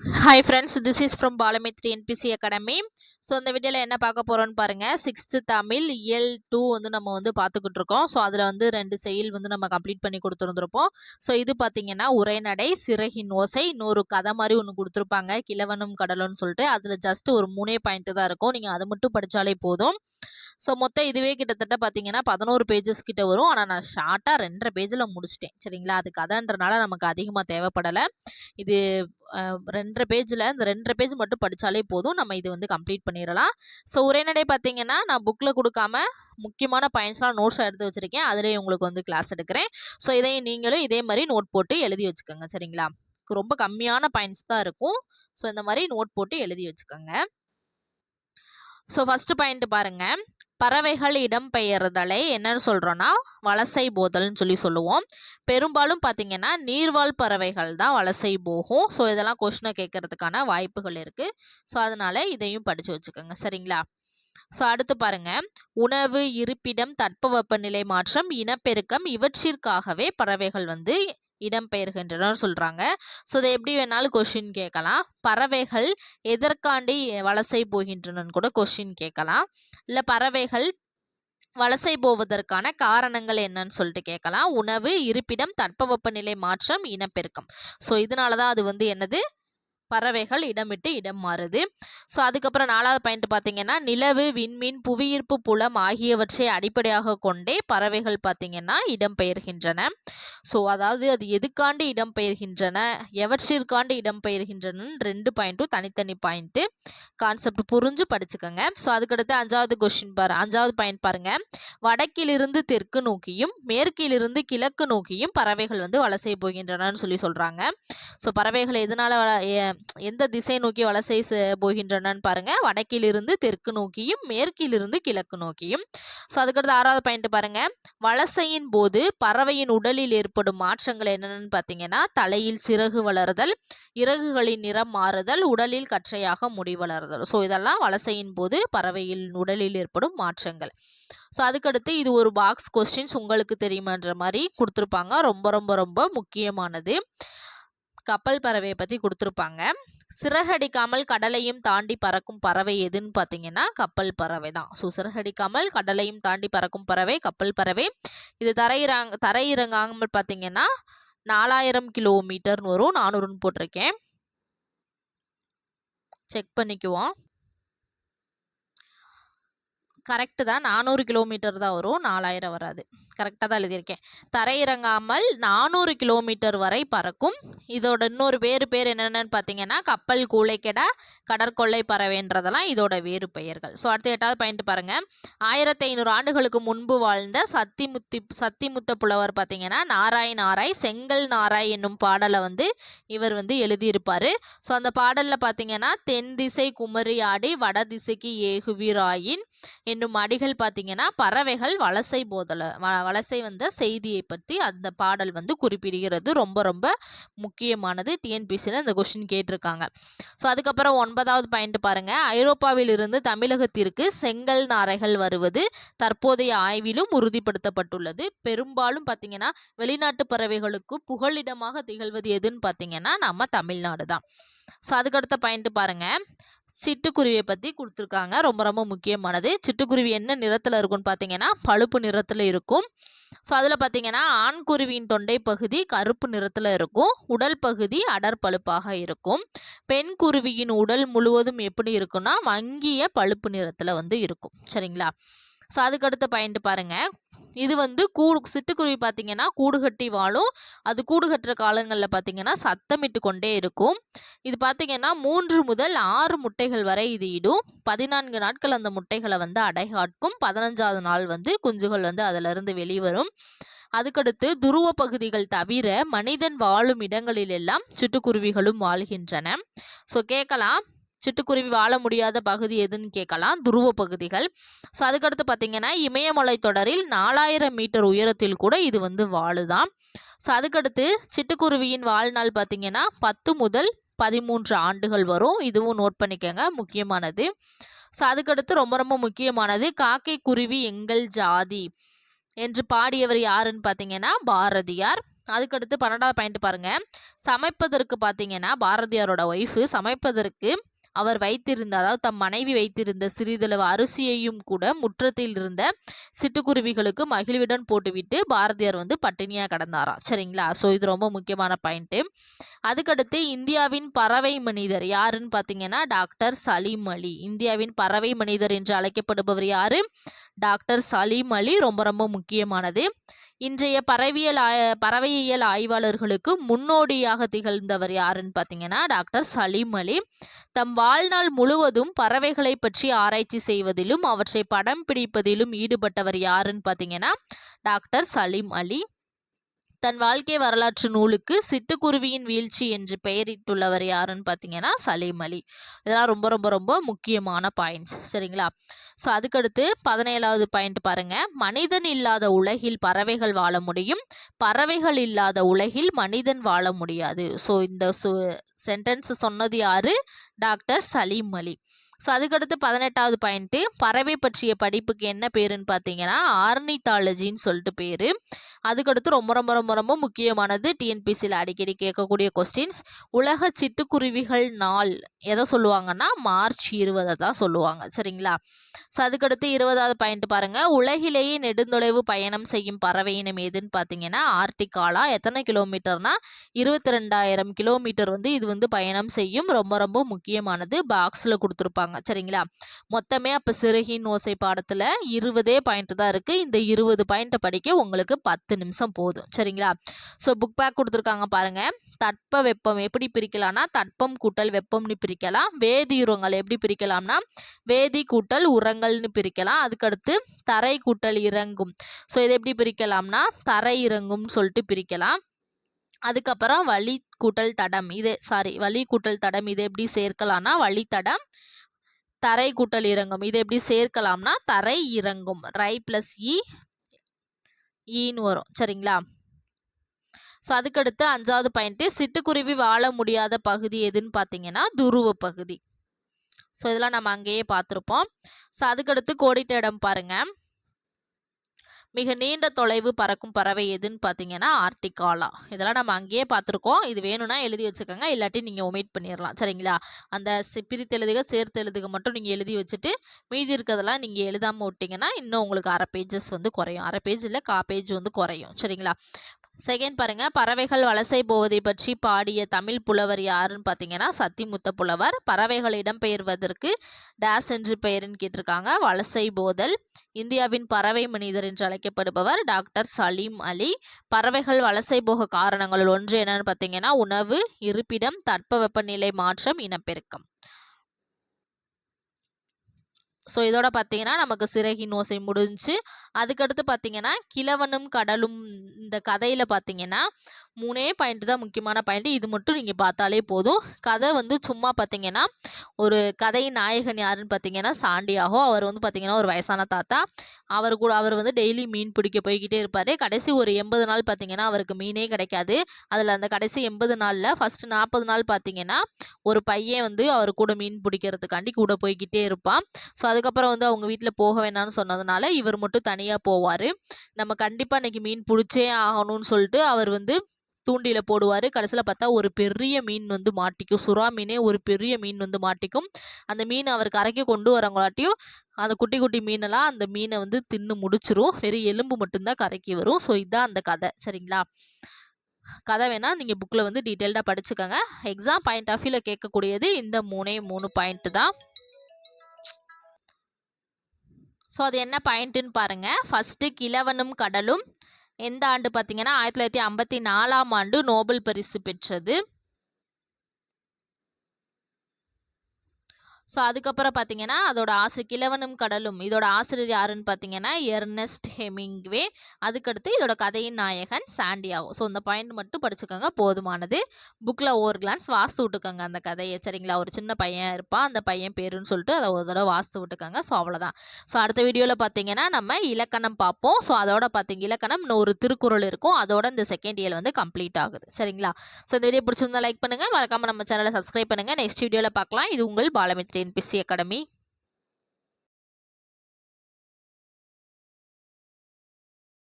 Hi friends this is from Balamitri NBC academy so இந்த வீடியோவில் என்ன பார்க்க போகிறோன்னு பாருங்கள் சிக்ஸ்த்து தமிழ் இயல் டூ வந்து நம்ம வந்து பார்த்துக்கிட்டு இருக்கோம். ஸோ அதில் வந்து ரெண்டு செயல் வந்து நம்ம கம்ப்ளீட் பண்ணி கொடுத்துருந்துருப்போம். ஸோ இது பார்த்தீங்கன்னா உரைநடை சிறகின் ஓசை இன்னொரு கதை மாதிரி ஒன்று கொடுத்துருப்பாங்க. கிழவனும் கடலும்னு சொல்லிட்டு. அதில் ஜஸ்ட் ஒரு மூணே பாயிண்ட்டு தான் இருக்கும். நீங்கள் அதை மட்டும் படித்தாலே போதும். ஸோ மொத்தம் இதுவே கிட்டத்தட்ட பார்த்தீங்கன்னா பதினோரு பேஜஸ் கிட்ட வரும். ஆனால் நான் ஷார்ட்டாக ரெண்டரை பேஜில் முடிச்சிட்டேன். சரிங்களா? அது கதைன்றனால நமக்கு அதிகமாக தேவைப்படலை. இது ரெண்டரை பேஜில் இந்த ரெண்டரை பேஜ் மட்டும் படித்தாலே போதும். நம்ம இது வந்து கம்ப்ளீட் பண்ணிடலாம். ஸோ உரைநடை பார்த்தீங்கன்னா நான் புக்கில் கொடுக்காம முக்கியமான பாயிண்ட்ஸ்லாம் நோட்ஸாக எடுத்து வச்சுருக்கேன். அதிலே உங்களுக்கு வந்து கிளாஸ் எடுக்கிறேன். ஸோ இதையும் நீங்களும் இதே மாதிரி நோட் போட்டு எழுதி வச்சுக்கோங்க. சரிங்களா? ரொம்ப கம்மியான பாயிண்ட்ஸ் தான் இருக்கும். ஸோ இந்த மாதிரி நோட் போட்டு எழுதி வச்சுக்கோங்க. ஸோ ஃபஸ்ட்டு பாயிண்ட் பாருங்கள் பறவைகள் இடம்பெயர்தலை என்னன்னு சொல்கிறோன்னா வலசை போதல்னு சொல்லி சொல்லுவோம். பெரும்பாலும் பார்த்தீங்கன்னா நீர்வாழ் பறவைகள் தான் வலசை போகும். ஸோ இதெல்லாம் கொஷினை கேட்கறதுக்கான வாய்ப்புகள் இருக்குது ஸோ அதனால் இதையும் படித்து வச்சுக்கோங்க. சரிங்களா? ஸோ அடுத்து பாருங்க. உணவு இருப்பிடம் தட்பவெப்பநிலை மாற்றம் இனப்பெருக்கம் இவற்றிற்காகவே பறவைகள் வந்து இடம்பெயர்கின்றனர் சொல்கிறாங்க ஸோ இதை எப்படி வேணாலும் கொஷின் கேட்கலாம். பறவைகள் எதற்காண்டி வலசை போகின்றனன்னு கூட கொஷின் கேட்கலாம். இல்லை பறவைகள் வலசை போவதற்கான காரணங்கள் என்னன்னு சொல்லிட்டு கேட்கலாம். உணவு இருப்பிடம் தட்பவெப்பநிலை மாற்றம் இனப்பெருக்கம். ஸோ இதனால தான் அது வந்து என்னது? பறவைகள் இடமிட்டு இடம் மாறுது. ஸோ அதுக்கப்புறம் நாலாவது பாயிண்ட் பார்த்தீங்கன்னா நிலவு விண்மீன் புவியீர்ப்பு புலம் ஆகியவற்றை அடிப்படையாக கொண்டே பறவைகள் பார்த்தீங்கன்னா இடம்பெயர்கின்றன ஸோ அதாவது அது எதுக்காண்டு இடம்பெயர்கின்றன எவற்றிற்காண்டு இடம்பெயர்கின்றன ரெண்டு பாயிண்ட்டும் தனித்தனி பாயிண்ட்டு கான்செப்ட் புரிஞ்சு படிச்சுக்கோங்க. ஸோ அதுக்கடுத்து அஞ்சாவது கொஸ்டின் பாரு அஞ்சாவது பாயிண்ட் பாருங்க. வடக்கிலிருந்து தெற்கு நோக்கியும் மேற்கிலிருந்து கிழக்கு நோக்கியும் பறவைகள் வந்து வலசை போகின்றனன்னு சொல்லி சொல்கிறாங்க ஸோ பறவைகள் எதனால எந்த திசை நோக்கி வலசை செ- போகின்றனன்னு பாருங்க. வடக்கிலிருந்து தெற்கு நோக்கியும் மேற்கிலிருந்து கிழக்கு நோக்கியும். ஸோ அதுக்கடுத்து ஆறாவது பாயிண்ட் பாருங்க. வலசையின் போது பறவையின் உடலில் ஏற்படும் மாற்றங்கள் என்னென்னு பார்த்தீங்கன்னா தலையில் சிறகு வளருதல் இறகுகளின் நிறம் மாறுதல் உடலில் கற்றையாக முடி வளருதல். ஸோ இதெல்லாம் வலசையின் போது பறவையின் உடலில் ஏற்படும் மாற்றங்கள். ஸோ அதுக்கடுத்து இது ஒரு பாக்ஸ் கொஸ்டின்ஸ் உங்களுக்கு தெரியுமான்ற மாதிரி கொடுத்துருப்பாங்க. ரொம்ப ரொம்ப ரொம்ப முக்கியமானது. கப்பல் பறவையை பற்றி கொடுத்துருப்பாங்க. சிறகடிக்காமல் கடலையும் தாண்டி பறக்கும் பறவை எதுன்னு பார்த்தீங்கன்னா கப்பல் பறவை தான் ஸோ சிறகடிக்காமல் கடலையும் தாண்டி பறக்கும் பறவை கப்பல் பறவை. இது தரையிறங் தரையிறங்காமல் பார்த்தீங்கன்னா நாலாயிரம் கிலோமீட்டர்னு வரும். நானூறுன்னு போட்டிருக்கேன். செக் பண்ணிக்குவோம். கரெக்டு தான். நானூறு கிலோமீட்டர் தான் வரும். நாலாயிரம் வராது. கரெக்டாக தான் எழுதியிருக்கேன். தரையிறங்காமல் நானூறு கிலோமீட்டர் வரை பறக்கும். இதோட இன்னொரு வேறு பேர் என்னென்னு பார்த்தீங்கன்னா கப்பல் கூளைக்கெடா கடற்கொள்ளை பறவைன்றதெல்லாம் இதோட வேறு பெயர்கள். ஸோ அடுத்து எட்டாவது பாயிண்ட் பாருங்கள் ஆயிரத்தி ஐநூறு ஆண்டுகளுக்கு முன்பு வாழ்ந்த சத்திமுத்தி சத்திமுத்த புலவர் பார்த்தீங்கன்னா நாராய் நாராய் செங்கல் நாராய் என்னும் பாடலை வந்து இவர் வந்து எழுதியிருப்பார். ஸோ அந்த பாடலில் பார்த்தீங்கன்னா தென் திசை குமரி ஆடி வட திசைக்கு ஏகுவீராயின் என்னும் அடிகள் பார்த்தீங்கன்னா பறவைகள் வலசை போதல வ- வலசை வந்த செய்தியை பற்றி அந்த பாடல் வந்து குறிப்பிடுகிறது. ரொம்ப ரொம்ப முக்கியமானது. டிஎன்பிசியில் இந்த கொஸ்டின் கேட்டிருக்காங்க. ஸோ அதுக்கப்புறம் ஒன்பதாவது பாயிண்ட் பாருங்கள் ஐரோப்பாவில் இருந்து தமிழகத்திற்கு செங்கல் நாரைகள் வருவது தற்போதைய ஆய்விலும் உறுதிப்படுத்தப்பட்டுள்ளது. பெரும்பாலும் பார்த்தீங்கன்னா வெளிநாட்டு பறவைகளுக்கு புகலிடமாக திகழ்வது எதுன்னு பார்த்தீங்கன்னா நம்ம தமிழ்நாடு தான். ஸோ அதுக்கடுத்த பாயிண்ட் பாருங்கள் சிட்டுக்குருவியை பற்றி கொடுத்துருக்காங்க. ரொம்ப ரொம்ப முக்கியமானது. சிட்டுக்குருவி என்ன நிறத்தில் இருக்கும்னு பார்த்தீங்கன்னா பழுப்பு நிறத்தில் இருக்கும். ஸோ அதில் பார்த்தீங்கன்னா ஆண் குருவியின் தொண்டை பகுதி கருப்பு நிறத்தில் இருக்கும். உடல் பகுதி அடர் பழுப்பாக இருக்கும். பெண் குருவியின் உடல் முழுவதும் எப்படி இருக்கும்னா மங்கிய பழுப்பு நிறத்தில் வந்து இருக்கும். சரிங்களா? ஸோ அதுக்கடுத்த பாயிண்ட் பாருங்க. இது வந்து கூடு சிட்டுக்குருவி பார்த்திங்கன்னா கூடு கட்டி வாழும். அது கூடு கட்டுற காலங்களில் பார்த்திங்கன்னா சத்தமிட்டு கொண்டே இருக்கும். இது பார்த்தீங்கன்னா மூன்று முதல் ஆறு முட்டைகள் வரை இது இடும். பதினான்கு நாட்கள் அந்த முட்டைகளை வந்து அடைகாட்கும் பதினஞ்சாவது நாள் வந்து குஞ்சுகள் வந்து அதிலிருந்து வெளிவரும். அதுக்கடுத்து துருவ பகுதிகள் தவிர மனிதன் வாழும் இடங்களில் எல்லாம் சிட்டுக்குருவிகளும் வாழ்கின்றன. ஸோ கேட்கலாம். சிட்டுக்குருவி வாழ முடியாத பகுதி எதுன்னு கேட்கலாம். துருவ பகுதிகள். ஸோ அதுக்கடுத்து பார்த்தீங்கன்னா இமயமலை தொடரில் நாலாயிரம் மீட்டர் உயரத்தில் கூட இது வந்து வாழுதான் ஸோ அதுக்கடுத்து சிட்டுக்குருவியின் வாழ்நாள் பார்த்தீங்கன்னா பத்து முதல் பதிமூன்று ஆண்டுகள் வரும். இதுவும் நோட் பண்ணிக்கோங்க முக்கியமானது. ஸோ அதுக்கடுத்து ரொம்ப ரொம்ப முக்கியமானது காக்கை குருவி எங்கள் ஜாதி என்று பாடியவர் யாருன்னு பார்த்தீங்கன்னா பாரதியார். அதுக்கடுத்து பன்னெண்டாவது பாயிண்ட் பாருங்கள் சமைப்பதற்கு பார்த்தீங்கன்னா பாரதியாரோட ஒய்ஃபு சமைப்பதற்கு அவர் வைத்திருந்த அதாவது தம் மனைவி வைத்திருந்த சிறிதளவு அரிசியையும் கூட முற்றத்தில் இருந்த சிட்டுக்குருவிகளுக்கு மகிழ்வுடன் போட்டுவிட்டு பாரதியார் வந்து பட்டினியா கடந்தாராம். சரிங்களா? ஸோ இது ரொம்ப முக்கியமான பாயிண்ட்டு அதுக்கடுத்து இந்தியாவின் பறவை மனிதர் யாருன்னு பார்த்தீங்கன்னா டாக்டர் சலீம் அலி. இந்தியாவின் பறவை மனிதர் என்று அழைக்கப்படுபவர் யாரு? டாக்டர் சலீம் அலி. ரொம்ப ரொம்ப முக்கியமானது. இன்றைய பறவையியல் பறவையியல் ஆய்வாளர்களுக்கு முன்னோடியாக திகழ்ந்தவர் யாருன்னு பார்த்தீங்கன்னா டாக்டர் சலீம் அலி. தம் வாழ்நாள் முழுவதும் பறவைகளை பற்றி ஆராய்ச்சி செய்வதிலும் அவற்றை படம் பிடிப்பதிலும் ஈடுபட்டவர் யாருன்னு பார்த்தீங்கன்னா டாக்டர் சலீம் அலி. தன் வாழ்க்கை வரலாற்று நூலுக்கு சிட்டுக்குருவியின் வீழ்ச்சி என்று பெயரிட்டுள்ளவர் யாருன்னு பார்த்தீங்கன்னா சலீம் அலி. இதெல்லாம் ரொம்ப ரொம்ப ரொம்ப முக்கியமான பாயிண்ட்ஸ் சரிங்களா? ஸோ அதுக்கடுத்து பதினேழாவது பாயிண்ட் பாருங்க. மனிதன் இல்லாத உலகில் பறவைகள் வாழ முடியும். பறவைகள் இல்லாத உலகில் மனிதன் வாழ முடியாது. ஸோ இந்த சு சென்டென்ஸ் சொன்னது யாரு? டாக்டர் சலீம் அலி. ஸோ அதுக்கடுத்து பதினெட்டாவது பாயிண்ட்டு பறவை பற்றிய படிப்புக்கு என்ன பேருன்னு பார்த்தீங்கன்னா ஆர்னித்தாலஜின்னு சொல்லிட்டு பேர். அதுக்கடுத்து ரொம்ப ரொம்ப ரொம்ப ரொம்ப முக்கியமானது டிஎன்பிசியில் அடிக்கடி கேட்கக்கூடிய கொஸ்டின்ஸ் உலக சிட்டுக்குருவிகள் நாள் எதை சொல்லுவாங்கன்னா மார்ச் இருபதை தான் சொல்லுவாங்க சரிங்களா? ஸோ அதுக்கடுத்து இருபதாவது பாயிண்ட் பாருங்கள் உலகிலேயே நெடுந்தொலைவு பயணம் செய்யும் பறவை இனம் எதுன்னு பார்த்தீங்கன்னா ஆர்டிகாலா எத்தனை கிலோமீட்டர்னா இருபத்தி ரெண்டாயிரம் கிலோமீட்டர் வந்து இது வந்து பயணம் செய்யும். ரொம்ப ரொம்ப முக்கியமானது பாக்ஸில் கொடுத்துருப்பாங்க. சரிங்களா? மொத்தமே அப்போ சிறுகின் ஓசை பாடத்தில் இருபதே பாயிண்ட் தான் இருக்குது இந்த இருபது பாயிண்ட்டை படிக்க உங்களுக்கு பத்து நிமிஷம் போதும். சரிங்களா? ஸோ புக் பேக் கொடுத்துருக்காங்க பாருங்க. தட்ப வெப்பம் எப்படி பிரிக்கலாம்னா தட்பம் கூட்டல் வெப்பம்னு பிரிக்கலாம். வேதியுரங்கள் எப்படி பிரிக்கலாம்னா வேதி கூட்டல் உரங்கள்னு பிரிக்கலாம். அதுக்கடுத்து தரை கூட்டல் இறங்கும். ஸோ இதை எப்படி பிரிக்கலாம்னா தரை இறங்கும்னு சொல்லிட்டு பிரிக்கலாம். அதுக்கப்புறம் வழி கூட்டல் தடம். இது சாரி வழி கூட்டல் தடம் இதை எப்படி சேர்க்கலாம்னா வழித்தடம் தரை கூட்டல் இறங்கும். இதை எப்படி சேர்க்கலாம்னா தரை இறங்கும். ரை ப்ளஸ் இ e, ஈன்னு வரும். சரிங்களா? ஸோ அதுக்கடுத்து அஞ்சாவது பாயிண்ட்டு சிட்டுக்குருவி வாழ முடியாத பகுதி எதுன்னு பார்த்தீங்கன்னா துருவ பகுதி. ஸோ இதெல்லாம் நம்ம அங்கேயே பார்த்துருப்போம். ஸோ அதுக்கடுத்து கோடிட்ட இடம் பாருங்கள் மிக நீண்ட தொலைவு பறக்கும் பறவை எதுன்னு பார்த்தீங்கன்னா ஆர்டிகாலா. இதெல்லாம் நம்ம அங்கேயே பார்த்துருக்கோம். இது வேணும்னா எழுதி வச்சுக்கோங்க. இல்லாட்டி நீங்கள் ஒமிட் பண்ணிடலாம் சரிங்களா? அந்த பிரித்தெழுதுக பிரித்து எழுதுக சேர்த்து எழுதுக மட்டும் நீங்கள் எழுதி வச்சுட்டு மீதி இருக்கிறதெல்லாம் நீங்கள் எழுதாமல் விட்டிங்கன்னா இன்னும் உங்களுக்கு அரை பேஜஸ் வந்து குறையும். அரை பேஜ் இல்லை கா பேஜ் வந்து குறையும். சரிங்களா? செகண்ட் பாருங்க பறவைகள் வலசை போவதை பற்றி பாடிய தமிழ் புலவர் யாருன்னு பார்த்தீங்கன்னா சத்திமுத்த புலவர். பறவைகள் இடம்பெயர்வதற்கு டேஸ் என்று பெயருன்னு கேட்டிருக்காங்க. வலசை போதல். இந்தியாவின் பறவை மனிதர் என்று அழைக்கப்படுபவர் டாக்டர் சலீம் அலி. பறவைகள் வலசை போக காரணங்கள் ஒன்று என்னன்னு பார்த்தீங்கன்னா உணவு இருப்பிடம் தட்பவெப்பநிலை மாற்றம் இனப்பெருக்கம். ஸோ இதோட பார்த்தீங்கன்னா நமக்கு சிறகின் ஓசை முடிஞ்சு அதுக்கடுத்து பார்த்தீங்கன்னா கிழவனும் கடலும் இந்த கதையில் பார்த்தீங்கன்னா மூணே பாயிண்ட் தான் முக்கியமான பாயிண்ட். இது மட்டும் நீங்கள் பார்த்தாலே போதும். கதை வந்து சும்மா பார்த்தீங்கன்னா ஒரு கதை நாயகன் யாருன்னு பார்த்தீங்கன்னா சாண்டியாகோ அவர் வந்து பார்த்தீங்கன்னா ஒரு வயசான தாத்தா. அவர் கூட அவர் வந்து டெய்லி மீன் பிடிக்க போய்கிட்டே இருப்பார். கடைசி ஒரு எண்பது நாள் பார்த்தீங்கன்னா அவருக்கு மீனே கிடைக்காது. அதில் அந்த கடைசி எண்பது நாளில் ஃபஸ்ட்டு நாற்பது நாள் பார்த்தீங்கன்னா ஒரு பையன் வந்து அவர் கூட மீன் பிடிக்கிறதுக்காண்டி கூட போய்கிட்டே இருப்பான். ஸோ அதுக்கப்புறம் வந்து அவங்க வீட்டில் போக வேணாம்னு சொன்னதுனால இவர் மட்டும் தனியாக போவார். நம்ம கண்டிப்பாக இன்றைக்கி மீன் பிடிச்சே ஆகணும்னு சொல்லிட்டு அவர் வந்து தூண்டில போடுவார். கடைசியில் பார்த்தா ஒரு பெரிய மீன் வந்து மாட்டிக்கும். சுறா மீனே ஒரு பெரிய மீன் வந்து மாட்டிக்கும். அந்த மீன் அவர் கரைக்கு கொண்டு வரவங்களாட்டியும் அந்த குட்டி குட்டி மீனெல்லாம் அந்த மீனை வந்து தின்னு முடிச்சிரும். வெறும் எலும்பு மட்டும்தான் கரைக்கு வரும். ஸோ இதுதான் அந்த கதை. சரிங்களா? கதை வேணால் நீங்கள் புக்கில் வந்து டீட்டெயில்டாக படிச்சுக்கோங்க. எக்ஸாம் பாயிண்ட் ஆஃப் வியூவில் கேட்கக்கூடியது இந்த மூணே மூணு பாயிண்ட்டு தான். ஸோ அது என்ன பாயிண்ட்டுன்னு பாருங்கள் ஃபஸ்ட்டு கிழவனும் கடலும் எந்த ஆண்டு பார்த்தீங்கன்னா ஆயிரத்தி தொள்ளாயிரத்தி ஐம்பத்தி நாலாம் ஆண்டு நோபல் பரிசு பெற்றது. ஸோ அதுக்கப்புறம் பார்த்தீங்கன்னா அதோட ஆசிரியர் கிழவனும் கடலும். இதோட ஆசிரியர் யாருன்னு பார்த்தீங்கன்னா எர்னஸ்ட் ஹெமிங்வே அதுக்கடுத்து இதோட கதையின் நாயகன் சாண்டியாவும் ஸோ இந்த பாயிண்ட் மட்டும் படிச்சுக்கோங்க. போதுமானது. புக்கில் ஓவர் கிளான்ஸ் வாஸ்து விட்டுக்கோங்க அந்த கதையை. சரிங்களா? ஒரு சின்ன பையன் இருப்பான். அந்த பையன் பேருன்னு சொல்லிட்டு அதை ஒரு தடவை வாஸ்து விட்டுக்கோங்க. ஸோ அவ்வளோதான் ஸோ அடுத்த வீடியோவில் பார்த்தீங்கன்னா நம்ம இலக்கணம் பார்ப்போம். ஸோ அதோட பார்த்தீங்க இலக்கணம் இன்னும் ஒரு திருக்குறள் இருக்கும். அதோட இந்த செகண்ட் இயர் வந்து கம்ப்ளீட் ஆகுது. சரிங்களா? ஸோ இந்த வீடியோ பிடிச்சிருந்தா லைக் பண்ணுங்கள் மறக்காமல் நம்ம சேனலை சப்ஸ்கிரைப் பண்ணுங்கள் நெக்ஸ்ட் வீடியோவில் பார்க்கலாம் இது உங்கள் பாலமித்ரி என்பிசி அகாடமி